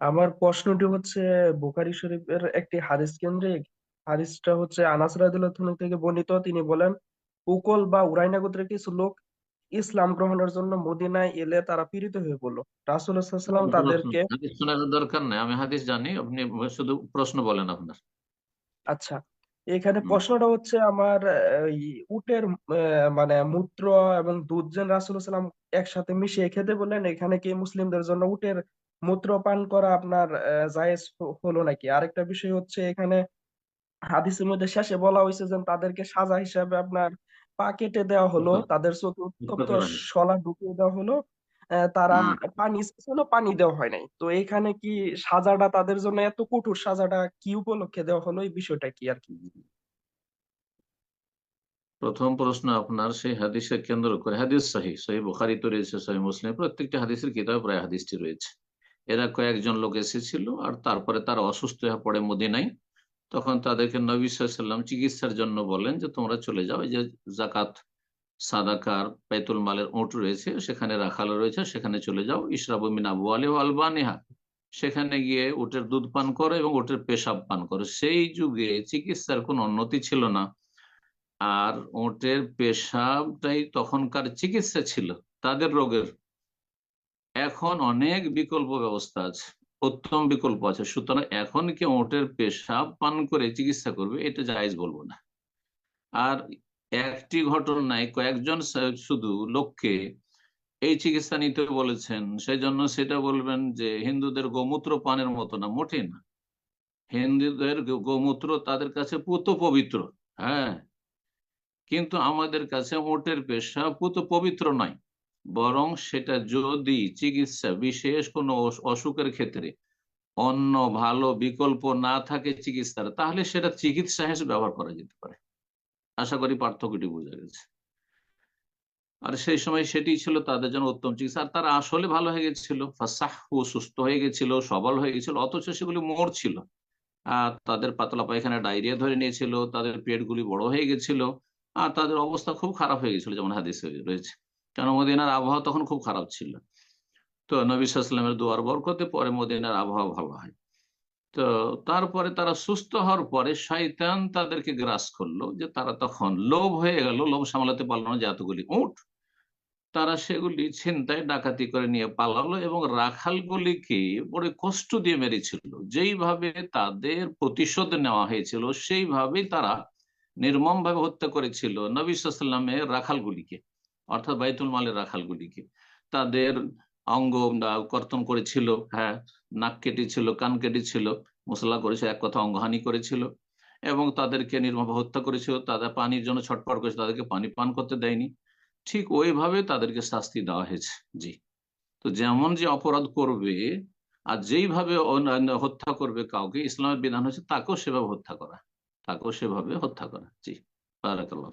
আমার প্রশ্নটি হচ্ছে বুখারী শরীফের একটি হাদিস কেন্দ্রিক হাদিসটা হচ্ছে আনাস রাদিয়াল্লাহু আনহু থেকে বর্ণিত। তিনি বলেন উকল বা উরাইনা গোত্রের কিছু লোক ইসলাম গ্রহণের জন্য মদিনায় এলে তারা পীড়িত হয়ে পড়ল। রাসূলুল্লাহ সাল্লাল্লাহু আলাইহি তাদেরকে হাদিস শোনার দরকার নেই আমি হাদিস জানি আপনি শুধু প্রশ্ন বলেন আপনার। আচ্ছা এখানে প্রশ্নটা হচ্ছে আমার উটের মানে মূত্র এবং দুধ যেন রাসূলুল্লাহ সাল্লাম একসাথে মিশিয়ে খেতে বললেন এখানে কি মুসলিমদের জন্য উটের মূত্র পান করা আপনার জায়েজ হলো নাকি? আরেকটা বিষয় হচ্ছে এখানে হাদিসের মধ্যে শেষে বলা হয়েছে যে তাদেরকে সাজা হিসাবে আপনার পা কেটে দেওয়া হলো তাদের চোখে উত্তপ্ত শলা ঢুকিয়ে দেওয়া হলো তারা পানি চেয়েছিল পানি দেওয়া হয় নাই। তো এখানে কি সাজাটা তাদের জন্য এত কঠোর? সাজাটা কি উপলক্ষে দেওয়া হলো? এই বিষয়টা কি আর কি? প্রথম প্রশ্ন আপনার সেই হাদিসে কেন্দ্র করে হাদিস সহি সহি বুখারি তো রয়েছে সহি মুসলিম প্রত্যেকটা হাদিসের কিতাবে প্রায় হাদিসটি রয়েছে। এরা কয়েকজন লোক এসেছিল আর তারপরে তারা অসুস্থ হয়ে পড়ে মদিনায়। তখন তাদেরকে নবী সাল্লাম চিকিৎসার জন্য বলেন যে, তোমরা চলে যাও যে জাকাত সাদাকার, বাইতুল মালের ওট রয়েছে, সেখানে রাখাল রয়েছে, সেখানে চলে যাও। ইশরাবু মিন আবু আলী আলবানিহা। সেখানে গিয়ে উটের দুধ পান করো এবং উটের পেশাব পান করো। সেই যুগে চিকিৎসার কোনো উন্নতি ছিল না। আর ওটের পেশাবটাই তখনকার চিকিৎসা ছিল। তাদের রোগের এখন অনেক বিকল্প ব্যবস্থা আছে, উত্তম বিকল্প আছে। সুতরাং এখন কি ওটের পেশাব পান করে চিকিৎসা করবে, এটা জায়জ বলব না। আর একটি ঘটনায় কয়েকজন শুধু লোককে এই চিকিৎসা নিতে বলেছেন সেই জন্য সেটা বলবেন যে হিন্দুদের গোমূত্র পানের মতো না মোটেই না হিন্দুদের গোমূত্র তাদের কাছে পুত পবিত্র হ্যাঁ। কিন্তু আমাদের কাছে ওটের পেশা পুত পবিত্র নয়। বরং সেটা যদি চিকিৎসা, বিশেষ কোনো অসুখের ক্ষেত্রে অন্য ভালো বিকল্প না থাকে চিকিৎসার, তাহলে সেটা চিকিৎসা হিসেবে ব্যবহার করা যেতে পারে। আশা করি পার্থক্যটি বোঝা গেছে। আর সেই সময় সেটি ছিল তাদের জন্য উত্তম চিকিৎসা। আর তারা আসলে ভালো হয়ে গেছিল। সুস্থ হয়ে গেছিল, সবল হয়ে গেছিল, অথচ সেগুলি মরছিল আর তাদের পাতলা পায়খানা, ডায়রিয়া ধরে নিয়েছিল, তাদের পেটগুলি বড় হয়ে গেছিল। আর তাদের অবস্থা খুব খারাপ হয়ে গেছিল, যেমন হাদিসে রয়েছে। কারণ মদিনার আবহাওয়া তখন খুব খারাপ ছিল। তো নবী সাল্লামের দুয়ার বরকতে পরে মদিনার আবহাওয়া ভালো হয়। তো তারপরে তারা সুস্থ হওয়ার পরে শয়তান তাদেরকে গ্রাস করল যে তারা তখন লোভ হয়ে গেল, লোভ সামলাতে পারল না যে এতগুলি উঠ তারা সেগুলি ছিনতাই, ডাকাতি করে নিয়ে পালালো এবং রাখালগুলিকে বড় কষ্ট দিয়ে মেরেছিল। যেইভাবে তাদের প্রতিশোধ নেওয়া হয়েছিল, সেইভাবেই তারা নির্মম ভাবে হত্যা করেছিল নবী সাল্লামের রাখালগুলিকে। অর্থাৎ বাইতুল মালের রাখালগুলিকে। তাদের অঙ্গ কর্তন করেছিল হ্যাঁ নাক কেটেছিল, কান কেটেছিল মশলা করেছিল, এক কথা অঙ্গহানি করেছিল এবং তাদেরকে নির্মম হত্যা করেছিল। তাদের পানির জন্য ছটপট করেছিল, তাদেরকে পানি পান করতে দেয়নি। ঠিক ওইভাবে তাদেরকে শাস্তি দেওয়া হয়েছে, জি। তো যেমন যে অপরাধ করবে আর যেইভাবে হত্যা করবে কাউকে, ইসলামের বিধান হচ্ছে তাকেও সেভাবে হত্যা করা, তাকেও সেভাবে হত্যা করা, জি। বারাকাল্লাহ।